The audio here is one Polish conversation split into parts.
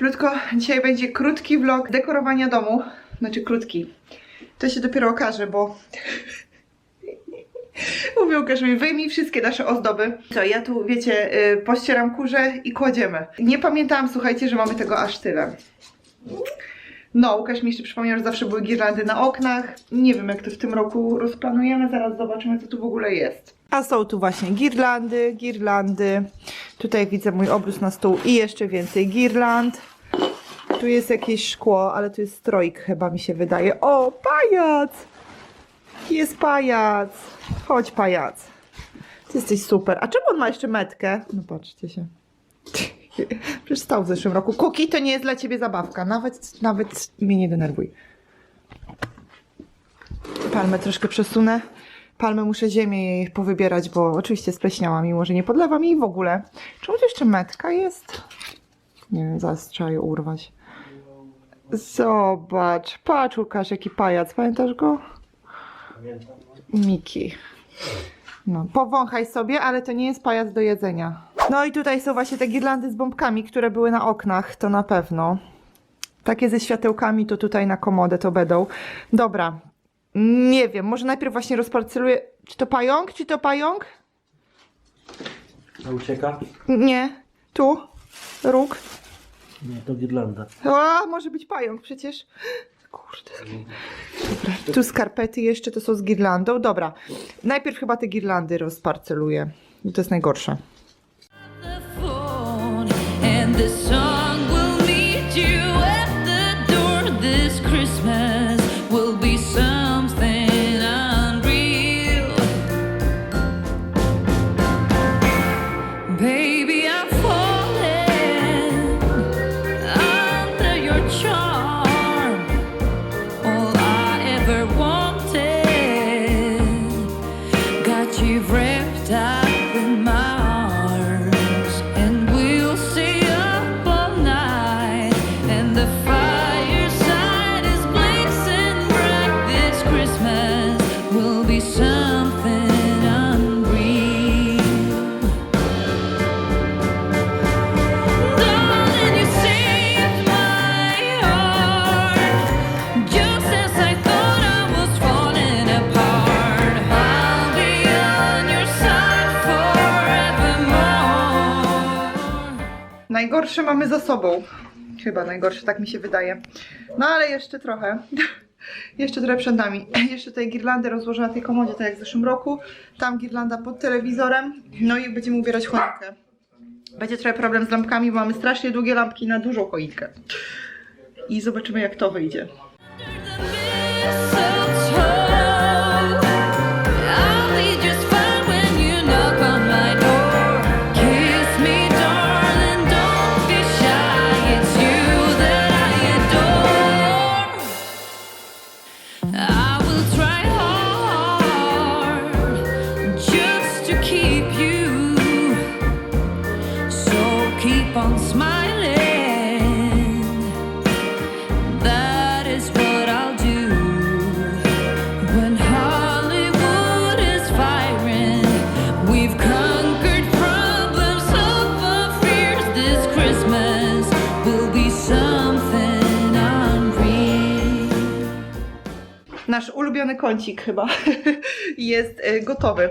Cieplutko. Dzisiaj będzie krótki vlog dekorowania domu. Znaczy krótki. To się dopiero okaże, bo... Mówię Łukasz mi, wyjmij wszystkie nasze ozdoby. Co, ja tu, wiecie, y, pościeram kurze i kładziemy. Nie pamiętałam, słuchajcie, że mamy tego aż tyle. No, Łukasz mi jeszcze przypomniał, że zawsze były girlandy na oknach. Nie wiem, jak to w tym roku rozplanujemy. Zaraz zobaczymy, co tu w ogóle jest. A są tu właśnie girlandy, girlandy. Tutaj widzę mój obrus na stół i jeszcze więcej girland. Tu jest jakieś szkło, ale tu jest stroik chyba mi się wydaje. O, pajac! Jest pajac. Chodź, pajac. Ty jesteś super. A czemu on ma jeszcze metkę? No patrzcie się. Przecież stał w zeszłym roku. Kuki to nie jest dla ciebie zabawka. Nawet, nawet mnie nie denerwuj. Palmę troszkę przesunę. Palmę muszę ziemię jej powybierać, bo oczywiście spleśniała, mimo że nie podlewam jej w ogóle. Czemu jeszcze metka jest? Nie wiem, zaraz trzeba urwać. Zobacz, patrz Łukasz, jaki pajac. Pamiętasz go? Miki. No, powąchaj sobie, ale to nie jest pajac do jedzenia. No i tutaj są właśnie te girlandy z bombkami, które były na oknach, to na pewno. Takie ze światełkami to tutaj na komodę to będą. Dobra, nie wiem, może najpierw właśnie rozparceluję. Czy to pająk, czy to pająk? A ucieka? Nie, tu, róg. Nie, to Girlanda. A, może być pająk przecież. Kurde. Dobra, tu skarpety jeszcze, to są z girlandą. Dobra, najpierw chyba te girlandy rozparceluję. To jest najgorsze. Najgorsze mamy za sobą. Chyba najgorsze, tak mi się wydaje. No ale jeszcze trochę. Jeszcze trochę przed nami. Jeszcze tutaj girlandę rozłożę na tej komodzie, tak jak w zeszłym roku. Tam girlanda pod telewizorem. No i będziemy ubierać choinkę. Będzie trochę problem z lampkami, bo mamy strasznie długie lampki na dużą choinkę. I zobaczymy jak to wyjdzie. Ulubiony kącik chyba jest e, gotowy.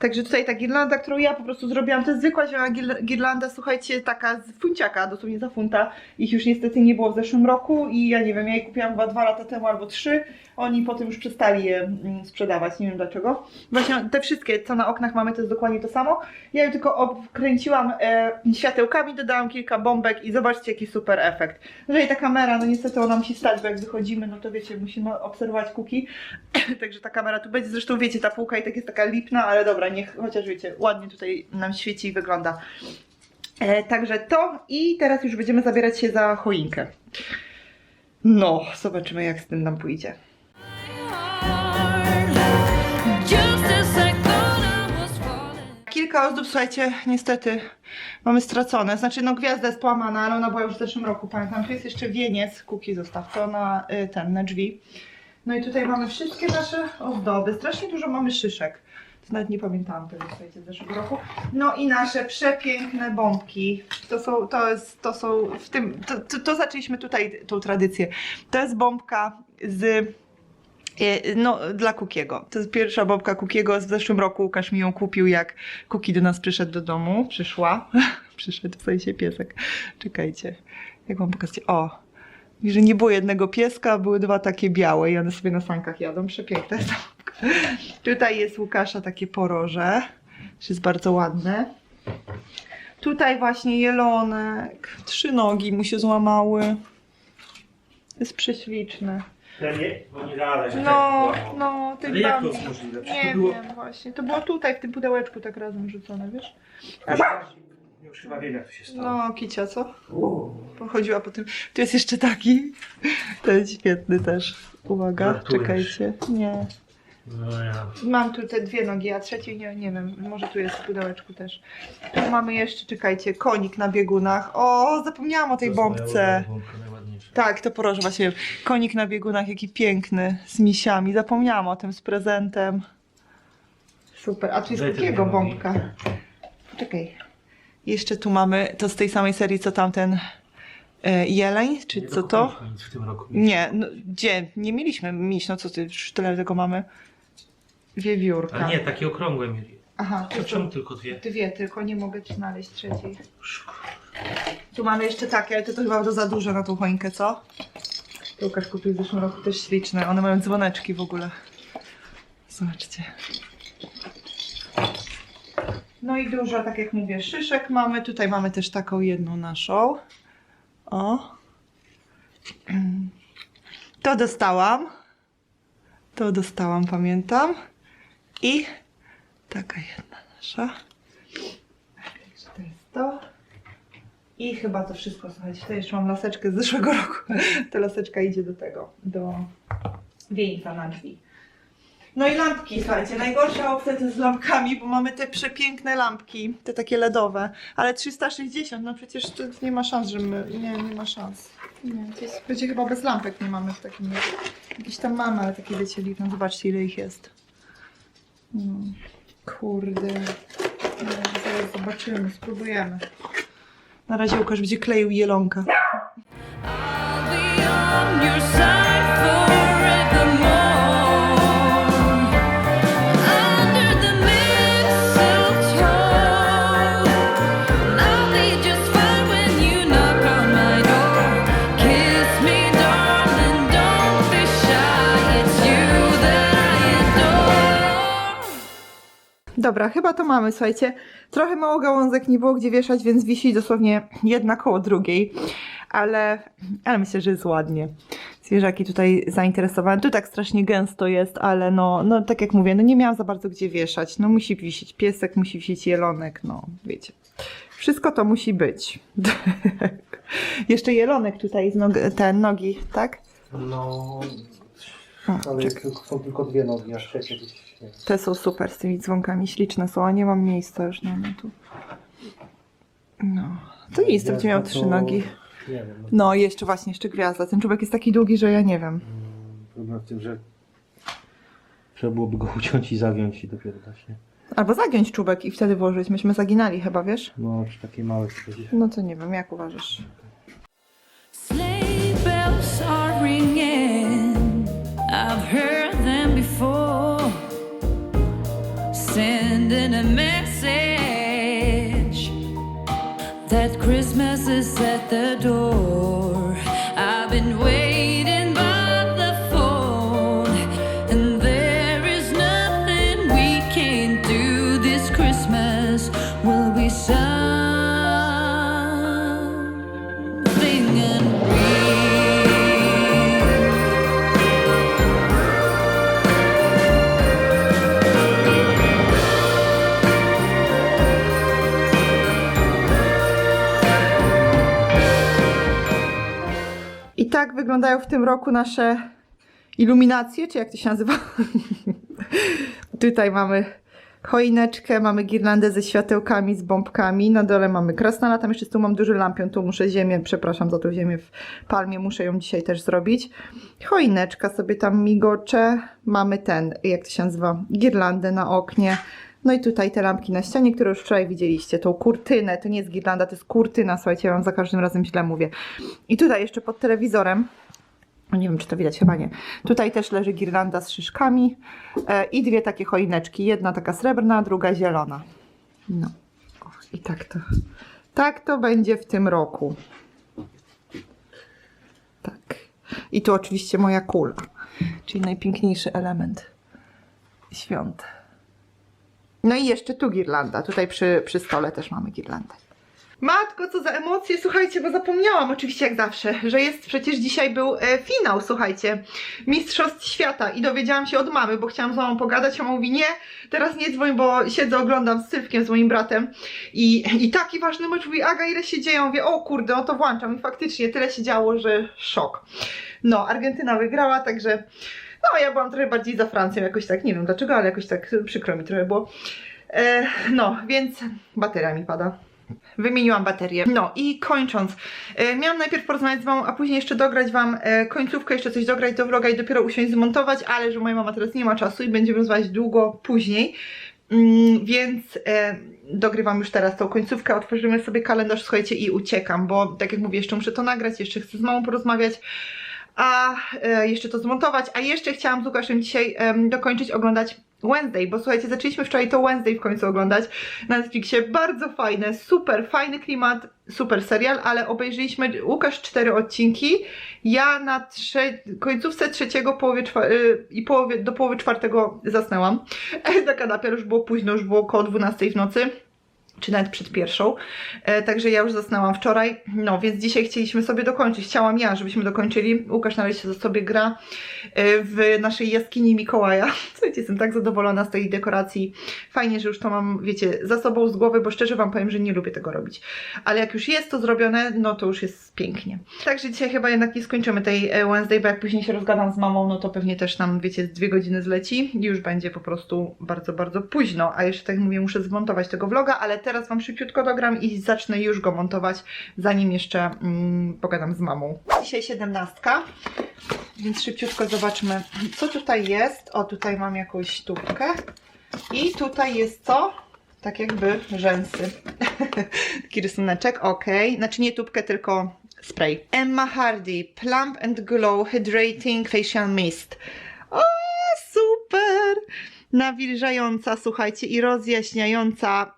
Także tutaj ta girlanda, którą ja po prostu zrobiłam, to jest zwykła zielona gir- girlanda, słuchajcie, taka z funciaka, dosłownie za funta. Ich już niestety nie było w zeszłym roku i ja nie wiem, ja je kupiłam chyba dwa lata temu albo trzy. Oni potem już przestali je mm, sprzedawać, nie wiem dlaczego. Właśnie te wszystkie, co na oknach mamy, to jest dokładnie to samo. Ja je tylko obkręciłam e, światełkami, dodałam kilka bombek i zobaczcie jaki super efekt. Jeżeli ta kamera, no niestety ona musi stać, bo jak wychodzimy, no to wiecie, musimy obserwować kuki. Także ta kamera tu będzie. Zresztą wiecie, ta półka i tak jest taka lipna, ale dobra, niech chociaż wiecie, ładnie tutaj nam świeci i wygląda. E, także to i teraz już będziemy zabierać się za choinkę. No, zobaczymy jak z tym nam pójdzie. Kilka ozdób, słuchajcie, niestety mamy stracone. Znaczy, no gwiazda jest połamana, ale ona była już w zeszłym roku, pamiętam. Tu jest jeszcze wieniec, kuki zostaw to na y, ten, na drzwi. No i tutaj mamy wszystkie nasze ozdoby. Strasznie dużo mamy szyszek. Nawet nie pamiętałam tego, słuchajcie, z zeszłego roku. No i nasze przepiękne bombki. To są, to jest, to są w tym, to, to, to zaczęliśmy tutaj tą tradycję. To jest bombka z e, no, dla Kukiego. To jest pierwsza bombka Kukiego. W zeszłym roku Łukasz mi ją kupił, jak Kuki do nas przyszedł do domu. Przyszła. Przyszedł w sensie piesek. Czekajcie. Jak mam pokazać? O! I że nie było jednego pieska, były dwa takie białe i one sobie na sankach jadą. Przepiękne. bombka. Tutaj jest Łukasza takie poroże. Też jest bardzo ładne. Tutaj właśnie jelonek. Trzy nogi mu się złamały. Jest prześliczny. Ten nie, bo nie dalej. No, no, tych Ale jak to jest możliwe? Przecież Nie to było... wiem właśnie. To było tutaj w tym pudełeczku tak razem rzucone, wiesz? Już chyba wiem jak to się stało. No, kicia, co? Pochodziła po tym. Tu jest jeszcze taki. To jest świetny też. Uwaga, Żartujesz. czekajcie. Nie. No ja. Mam tu te dwie nogi, a trzeciej nie, nie wiem. Może tu jest w pudełeczku też. Tu mamy jeszcze, czekajcie, konik na biegunach. O, zapomniałam o tej To jest moja bombce. ulubiona bombka, najładniejsza. Tak, to poroże właśnie. Konik na biegunach, jaki piękny, z misiami. Zapomniałam o tym, z prezentem. Super. A tu jest Daj te takiego dwie nogi. bombka. Poczekaj. Jeszcze tu mamy, to z tej samej serii, co tamten e, jeleń, czy Nie co to? dokupiliśmy Nic w tym roku. Nie, no, gdzie? Nie mieliśmy miś, no co ty, już tyle tego mamy. Wiewiórka. A nie, takie okrągłe mieli. Aha, To to czemu są tylko dwie? dwie, tylko nie mogę ci znaleźć trzeciej. Tu mamy jeszcze takie, ale to, to chyba to za duże na tą choinkę, co? To Łukasz kupił w zeszłym roku też śliczne. One mają dzwoneczki w ogóle. Zobaczcie. No i dużo, tak jak mówię, szyszek mamy. Tutaj mamy też taką jedną naszą. O. To dostałam. To dostałam, pamiętam. I taka jedna nasza. To jest to. I chyba to wszystko, słuchajcie, to jeszcze mam laseczkę z zeszłego roku. Ta laseczka idzie do tego, do wieńca na drzwi. No i lampki, słuchajcie, najgorsza opcja to jest z lampkami, bo mamy te przepiękne lampki, te takie LEDowe, ale 360, no przecież to nie ma szans, że my, nie, nie ma szans. Nie, to jest, będzie chyba bez lampek nie mamy w takim, jakieś tam mamy, ale takie wiecie, liczne, zobaczcie ile ich jest. Kurde, zaraz zobaczymy, spróbujemy. Na razie Łukasz będzie kleił jelonka. Dobra, chyba to mamy, słuchajcie. Trochę mało gałązek nie było gdzie wieszać, więc wisi dosłownie jedna koło drugiej. Ale, ale myślę, że jest ładnie. Zwierzaki tutaj zainteresowane. Tu tak strasznie gęsto jest, ale no, no tak jak mówię, no nie miałam za bardzo gdzie wieszać. No musi wisieć piesek, musi wisieć jelonek, no wiecie. Wszystko to musi być. Jeszcze jelonek tutaj z nog ten nogi, tak? No, O, ale tylko- są tylko dwie nogi, a trzecie gdzieś nie wiem. Te są super z tymi dzwonkami, śliczne są, a nie mam miejsca już na nie tu. No, to nic, to będzie miał Gwiazda trzy to- nogi. Nie wiem. No, No i jeszcze właśnie, jeszcze gwiazda. Ten czubek jest taki długi, że ja nie wiem. mm, problem w tym, że trzeba byłoby go uciąć i zagiąć i dopiero dać, nie? Albo zagiąć czubek i wtedy włożyć. Myśmy zaginali chyba, wiesz? No, przy takiej małej to będzie. No to nie wiem, jak uważasz? Door. Tak wyglądają w tym roku nasze iluminacje, czy jak to się nazywa? Tutaj mamy choineczkę, mamy girlandę ze światełkami, z bombkami, na dole mamy krasnala, tam jeszcze tyłu mam duży lampion, tu muszę ziemię, przepraszam za tą ziemię w palmie, muszę ją dzisiaj też zrobić. Choineczka sobie tam migocze, mamy ten, jak to się nazywa, girlandę na oknie. No i tutaj te lampki na ścianie, które już wczoraj widzieliście, tą kurtynę, to nie jest girlanda, to jest kurtyna, słuchajcie, ja wam za każdym razem źle mówię. I tutaj jeszcze pod telewizorem, o, nie wiem czy to widać, chyba nie, tutaj też leży girlanda z szyszkami e, i dwie takie choineczki, jedna taka srebrna, druga zielona. No, o, i tak to, tak to będzie w tym roku. Tak. I tu oczywiście moja kula, czyli najpiękniejszy element świąt. No i jeszcze tu girlanda. Tutaj przy, przy stole też mamy girlandę. Matko, co za emocje, słuchajcie, bo zapomniałam oczywiście jak zawsze, że jest przecież dzisiaj był e, finał, słuchajcie, Mistrzostw Świata. I dowiedziałam się od mamy, bo chciałam z mamą pogadać, a mama mówi nie, teraz nie dzwoń, bo siedzę, oglądam z Sylwkiem, z moim bratem. I, i taki ważny mecz, mówi Aga, ile się dzieje, Ja mówię, o kurde, no to włączam. I faktycznie tyle się działo, że szok. No, Argentyna wygrała, także no, ja byłam trochę bardziej za Francją, jakoś tak, nie wiem dlaczego, ale jakoś tak przykro mi trochę było. E, no, więc bateria mi pada. Wymieniłam baterię. No i kończąc, e, miałam najpierw porozmawiać z wami, a później jeszcze dograć wam e, końcówkę, jeszcze coś dograć do vloga i dopiero usiąść zmontować, ale że moja mama teraz nie ma czasu i będziemy rozmawiać długo później. Mm, więc e, dogrywam już teraz tą końcówkę, otworzymy sobie kalendarz, słuchajcie, i uciekam, bo tak jak mówię, jeszcze muszę to nagrać, jeszcze chcę z mamą porozmawiać, a e, jeszcze to zmontować, a jeszcze chciałam z Łukaszem dzisiaj dokończyć oglądać Wednesday, bo słuchajcie, zaczęliśmy wczoraj to Wednesday w końcu oglądać na Netflixie, bardzo fajne, super, fajny klimat, super serial, ale obejrzeliśmy Łukasz cztery odcinki, ja na trze- końcówce trzeciego połowie y, i połowie, do połowy czwartego zasnęłam. Na kanapie, już było późno, już było około 12 w nocy czy nawet przed pierwszą. E, także ja już zasnęłam wczoraj. No, więc dzisiaj chcieliśmy sobie dokończyć. Chciałam ja, żebyśmy dokończyli. Łukasz na razie sobie gra e, w naszej jaskini Mikołaja. Słuchajcie, jestem tak zadowolona z tej dekoracji. Fajnie, że już to mam, wiecie, za sobą z głowy, bo szczerze Wam powiem, że nie lubię tego robić. Ale jak już jest to zrobione, no to już jest pięknie. Także dzisiaj chyba jednak nie skończymy tej e, Wednesday, bo jak później się rozgadam z mamą, no to pewnie też nam, wiecie, dwie godziny zleci i już będzie po prostu bardzo, bardzo późno. A jeszcze tak mówię, muszę zmontować tego vloga, ale teraz Wam szybciutko dogram i zacznę już go montować, zanim jeszcze mm, pogadam z mamą. Dzisiaj siedemnastka, więc szybciutko zobaczmy, co tutaj jest. O, tutaj mam jakąś tubkę i tutaj jest co? Tak jakby rzęsy. Taki rysuneczek, ok. Znaczy nie tubkę, tylko spray. Emma Hardy Plump and Glow Hydrating Facial Mist. O, super! Nawilżająca, słuchajcie, i rozjaśniająca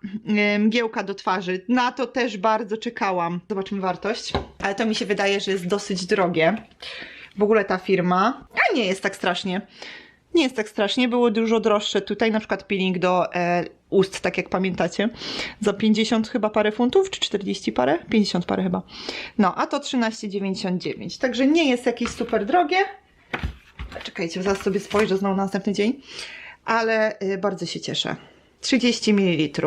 mgiełka do twarzy. Na to też bardzo czekałam. Zobaczmy wartość. Ale to mi się wydaje, że jest dosyć drogie. W ogóle ta firma. A nie jest tak strasznie. Nie jest tak strasznie, było dużo droższe. Tutaj na przykład peeling do e, ust, tak jak pamiętacie, za 50 chyba parę funtów, czy 40 parę? 50 parę chyba. No, a to 13,99. Także nie jest jakieś super drogie. Czekajcie, zaraz sobie spojrzę znowu na następny dzień. Ale y, bardzo się cieszę. 30 ml.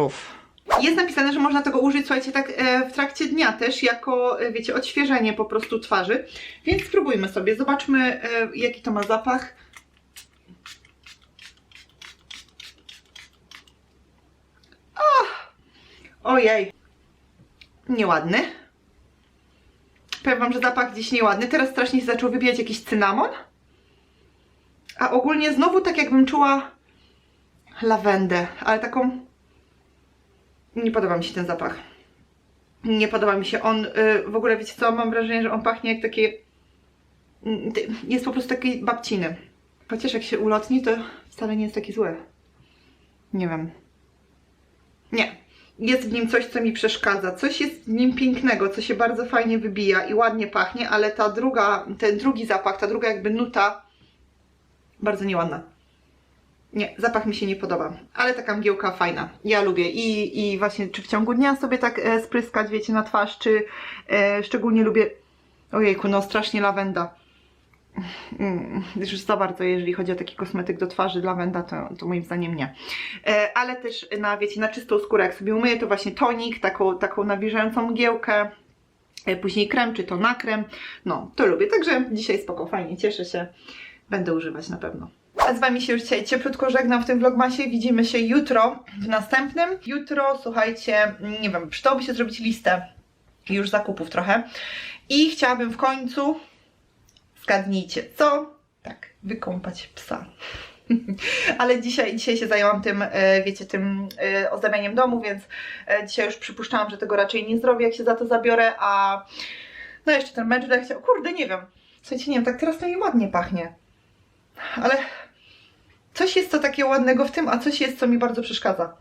Jest napisane, że można tego użyć, słuchajcie, tak e, w trakcie dnia też, jako, e, wiecie, odświeżenie po prostu twarzy. Więc spróbujmy sobie, zobaczmy, e, jaki to ma zapach. Ojej. Nieładny. Powiem wam, że zapach gdzieś nieładny. Teraz strasznie się zaczął wybijać jakiś cynamon. A ogólnie znowu tak jakbym czuła lawendę, ale taką... Nie podoba mi się ten zapach. Nie podoba mi się on. y, w ogóle wiecie co, mam wrażenie, że on pachnie jak takie... mm, Jest po prostu taki babciny. Chociaż jak się ulotni, to wcale nie jest taki zły. Nie wiem. Nie. Jest w nim coś, co mi przeszkadza. Coś jest w nim pięknego, co się bardzo fajnie wybija i ładnie pachnie, ale ta druga, ten drugi zapach, ta druga jakby nuta bardzo nieładna. Nie, zapach mi się nie podoba, ale taka mgiełka fajna. Ja lubię i, i właśnie czy w ciągu dnia sobie tak e, spryskać, wiecie, na twarz, czy e, szczególnie lubię, ojejku, no strasznie lawenda. Mm, już za bardzo, jeżeli chodzi o taki kosmetyk do twarzy, lawenda, to, to moim zdaniem nie. E, ale też na, wiecie, na czystą skórę, jak sobie umyję, to właśnie tonik, taką, taką nawilżającą mgiełkę, e, później krem, czy to na krem, no, to lubię. Także dzisiaj spoko, fajnie, cieszę się. Będę używać na pewno. A z Wami się już dzisiaj cieplutko żegnam w tym vlogmasie. Widzimy się jutro w następnym. Jutro, słuchajcie, nie wiem, przydałoby się zrobić listę już zakupów trochę. I chciałabym w końcu, zgadnijcie co? Tak, wykąpać psa. Ale dzisiaj, dzisiaj się zajęłam tym, e, wiecie, tym e, ozdabianiem domu, więc e, dzisiaj już przypuszczałam, że tego raczej nie zrobię, jak się za to zabiorę, a no jeszcze ten tak chciał, kurde, nie wiem. Słuchajcie, nie wiem, tak teraz to mi ładnie pachnie. Ale coś jest to takie ładnego w tym, a coś jest, co mi bardzo przeszkadza.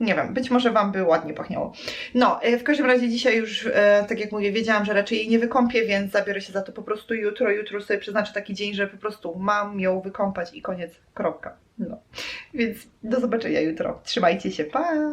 Nie wiem, być może Wam by ładnie pachniało. No, e, w każdym razie dzisiaj już, e, tak jak mówię, wiedziałam, że raczej jej nie wykąpię, więc zabiorę się za to po prostu jutro. Jutro sobie przeznaczę taki dzień, że po prostu mam ją wykąpać i koniec, kropka. No, więc do zobaczenia jutro. Trzymajcie się, pa!